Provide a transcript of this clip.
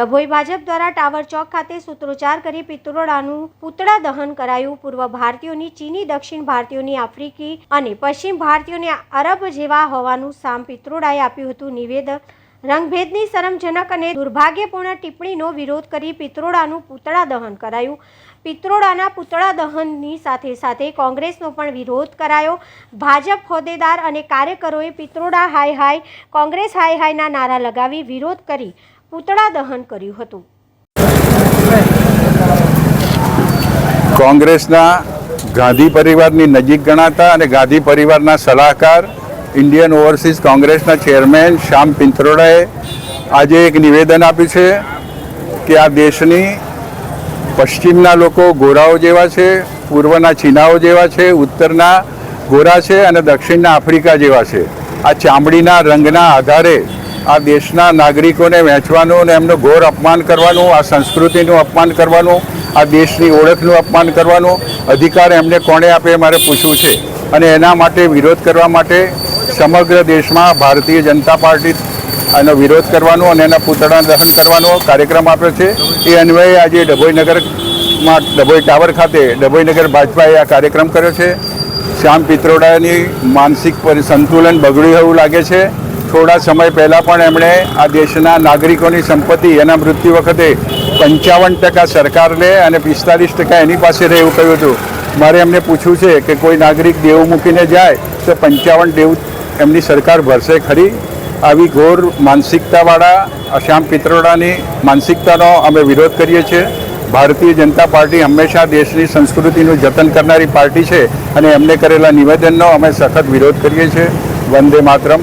ડભોઈ ભાજપ દ્વારા ટાવર ચોક ખાતે સૂત્રોચ્ચાર કરી પિત્રોડાનું પૂતળા દહન કરાયું. પૂર્વ ભારતીયોની, ચીની, દક્ષિણ ભારતીયોની, આફ્રિકી અને પશ્ચિમ ભારતીયોને અરબ જેવા હોવાનું સામ પિત્રોડાએ આપ્યું હતું. નિવેદન રંગભેદની શરમજનક અને દુર્ભાગ્યપૂર્ણ ટિપ્પણીનો વિરોધ કરી પિત્રોડાનું પૂતળા દહન કરાયું. પિત્રોડાના પૂતળા દહનની સાથે સાથે કોંગ્રેસનો પણ વિરોધ કરાયો. ભાજપ હોદ્દેદાર અને કાર્યકરોએ પિત્રોડા હાય હાય, કોંગ્રેસ હાય હાયના નારા લગાવી વિરોધ કરી પૂતળા દહન કર્યું હતું. કોંગ્રેસના ગાંધી પરિવારની નજીક ગણાતા અને ગાંધી પરિવારના સલાહકાર, ઇન્ડિયન ઓવરસીઝ કોંગ્રેસના ચેરમેન શ્યામ પિંથરોડાએ આજે એક નિવેદન આપ્યું છે કે આ દેશની પશ્ચિમના લોકો ગોરાઓ જેવા છે, પૂર્વના ચીનાઓ જેવા છે, ઉત્તરના ગોરા છે અને દક્ષિણના આફ્રિકા જેવા છે. આ ચામડીના રંગના આધારે આ દેશના નાગરિકોને વહેંચવાનું અને એમનું ઘોર અપમાન કરવાનું, આ સંસ્કૃતિનું અપમાન કરવાનું, આ દેશની ઓળખનું અપમાન કરવાનું, અધિકાર એમને કોણે આપે મારે પૂછવું છે. અને એના માટે વિરોધ કરવા માટે સમગ્ર દેશમાં ભારતીય જનતા પાર્ટી એનો વિરોધ કરવાનો અને એના પૂતળા દહન કરવાનો કાર્યક્રમ આપ્યો છે. એ અન્વયે આજે ડભોઈનગરમાં ડભોઈ ટાવર ખાતે ડભોઈનગર ભાજપાએ આ કાર્યક્રમ કર્યો છે. શ્યામ પિત્રોડાની માનસિક સંતુલન બગડ્યું એવું લાગે છે. થોડા સમય પહેલાં પણ એમણે આ દેશના નાગરિકોની સંપત્તિ એના મૃત્યુ વખતે પંચાવન ટકા સરકાર લે અને પિસ્તાલીસ ટકા એની પાસે રહે એવું કહ્યું હતું. મારે એમને પૂછવું છે કે કોઈ નાગરિક દેવું મૂકીને જાય તો પંચાવન દેવું એમની સરકાર ભરશે ખરી? આવી ઘોર માનસિકતાવાળા અશામ પિત્રોડાની માનસિકતાનો અમે વિરોધ કરીએ છીએ. ભારતીય જનતા પાર્ટી હંમેશા દેશની સંસ્કૃતિનું જતન કરનારી પાર્ટી છે અને એમને કરેલા નિવેદનનો અમે સખત વિરોધ કરીએ છીએ. વંદે માતરમ.